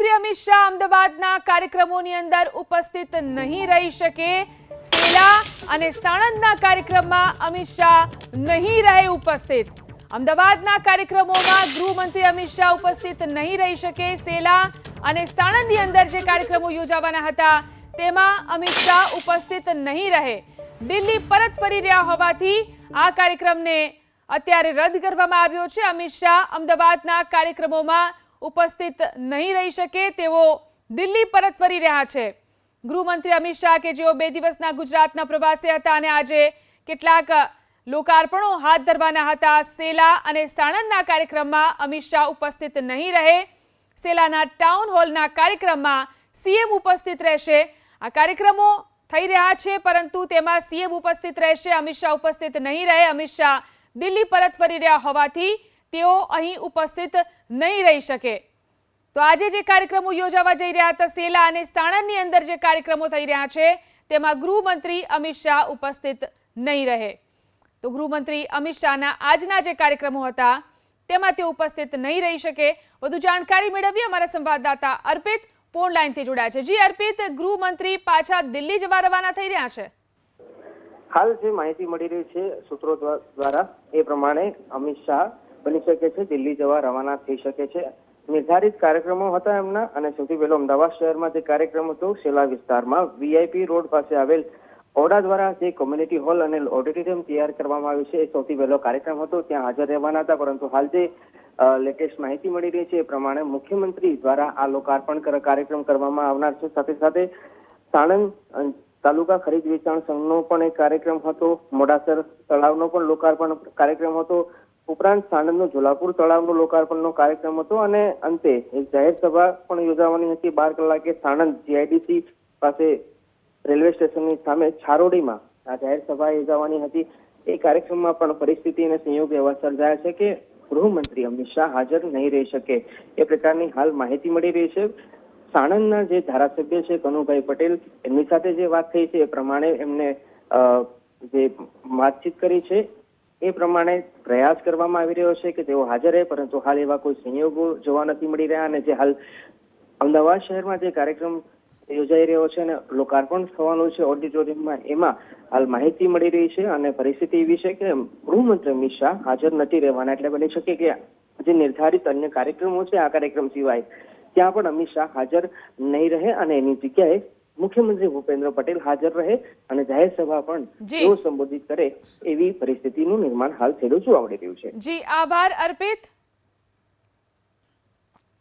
ગૃહમંત્રી અમિત શાહ અમદાવાદના કાર્યક્રમોની અંદર ઉપસ્થિત નહીં રહી શકે. સેલા અને સાણંદના કાર્યક્રમમાં અમિત શાહ નહીં રહે ઉપસ્થિત. અમદાવાદના કાર્યક્રમોમાં ગૃહમંત્રી અમિત શાહ ઉપસ્થિત નહીં રહી શકે. સેલા અને સાણંદની અંદર જે કાર્યક્રમો યોજાવાના હતા, તેમાં અમિત શાહ ઉપસ્થિત નહીં રહે. દિલ્હી પરત ફરી રહ્યા હોવાથી આ કાર્યક્રમને અત્યારે રદ કરવામાં આવ્યો છે. અમિત શાહ અમદાવાદના કાર્યક્રમોમાં ઉપસ્થિત નહીં રહી શકે તેઓ દિલ્હી પરત ફરી રહ્યા છે. ગૃહમંત્રી અમિત શાહ કે જેઓ બે દિવસના ગુજરાતના પ્રવાસે હતા અને આજે કેટલાક લોકાર્પણો હાથ ધરવાના હતા, સેલા અને સાણંદના કાર્યક્રમમાં અમિત શાહ ઉપસ્થિત નહીં રહે. સેલાના ટાઉન હોલના કાર્યક્રમમાં સીએમ ઉપસ્થિત રહેશે. આ કાર્યક્રમો થઈ રહ્યા છે, પરંતુ તેમાં સીએમ ઉપસ્થિત રહેશે, અમિત શાહ ઉપસ્થિત નહીં રહે. અમિત શાહ દિલ્હી પરત ફરી રહ્યા હોવાથી તેઓ અહીં ઉપસ્થિત નહીં રહી શકે. તો આજે જે કાર્યક્રમો યોજાવા જઈ રહ્યા હતા, સેલા અને સાણંદની અંદર જે કાર્યક્રમો થઈ રહ્યા છે, તેમાં ગૃહમંત્રી અમિત શાહ ઉપસ્થિત નહીં રહે. તો ગૃહમંત્રી અમિત શાહના આજના જે કાર્યક્રમો હતા, તેમાં તેઓ ઉપસ્થિત નહીં રહી શકે. વધુ જાણકારી મેળવીએ અમારા સંવાદદાતા અર્પિત, ફોન લાઈનથી જોડાયા છે. જી અર્પિત, ગૃહમંત્રી પાછા દિલ્હી જવા રવાના થઈ રહ્યા છે. હાલ જે માહિતી મળી રહી છે સૂત્રો દ્વારા, એ પ્રમાણે અમિત શાહ બની શકે છે, દિલ્હી જવા રવાના થઈ શકે છે. નિર્ધારિત કાર્યક્રમો હતા એમના અને સૌથી પહેલો અમદાવાદ શહેરમાં જે કાર્યક્રમ હતો, શેલા વિસ્તારમાં વીઆઈપી રોડ પાસે આવેલ ઓડા દ્વારા જે કોમ્યુનિટી હોલ અને ઓડિટોરિયમ તૈયાર કરવામાં આવ્યું છે, એ સૌથી પહેલો કાર્યક્રમ હતો. ત્યાં હાજર રહેવાના હતા, પરંતુ હાલ જે લેટેસ્ટ માહિતી મળી રહી છે એ પ્રમાણે મુખ્યમંત્રી દ્વારા આ લોકાર્પણ કર- કાર્યક્રમ કરવામાં આવનાર છે. સાથે સાથે સાણંદ તાલુકા ખરીદ વેચાણ સંઘનો પણ એક કાર્યક્રમ હતો. મોડાસર તળાવનો પણ લોકાર્પણ કાર્યક્રમ હતો. ઉપરાંત સાણંદનો જોલાપુર તળાવનો લોકાર્પણનો કાર્યક્રમ હતો અને અંતે એક જાહેર સભા પણ યોજાવાની હતી. બાર કલાકે સાણંદ જીઆઈડીસી પાસે રેલવે સ્ટેશનની સામે છારોડીમાં આ જાહેર સભા યોજાવાની હતી. એ કાર્યક્રમમાં પણ પરિસ્થિતિ અને સંયોગ એવા સર્જાયા છે કે ગૃહમંત્રી અમિત શાહ હાજર નહીં રહી શકે. એ પ્રકારની હાલ માહિતી મળી રહી છે. સાણંદના જે ધારાસભ્ય છે કનુભાઈ પટેલ, એમની સાથે જે વાત થઈ છે એ પ્રમાણે એમને જે વાતચીત કરી છે એ પ્રમાણે પ્રયાસ કરવામાં આવી રહ્યો છે કે તેઓ હાજર રહે, પરંતુ હાલ એવા કોઈ સંયોગો જોવા નથી મળી રહ્યા અને જે હાલ અમદાવાદ શહેરમાં જે કાર્યક્રમ યોજાઈ રહ્યો છે અને લોકાર્પણ થવાનું છે ઓડિટોરિયમમાં, એમાં હાલ માહિતી મળી રહી છે અને પરિસ્થિતિ એવી છે કે ગૃહમંત્રી અમિત શાહ હાજર નથી રહેવાના, એટલે બની શકે કે જે નિર્ધારિત અન્ય કાર્યક્રમો છે આ કાર્યક્રમ સિવાય ત્યાં પણ અમિત શાહ હાજર નહીં રહે અને એની જગ્યાએ મુખ્યમંત્રી ભૂપેન્દ્ર પટેલ હાજર રહે અને જાહેર સભા પણ. તેઓ સંબોધિત કરે એવી પરિસ્થિતિનું નિર્માણ હાલ થયેલું જોવા મળી રહ્યું છે જી આભાર અર્પિત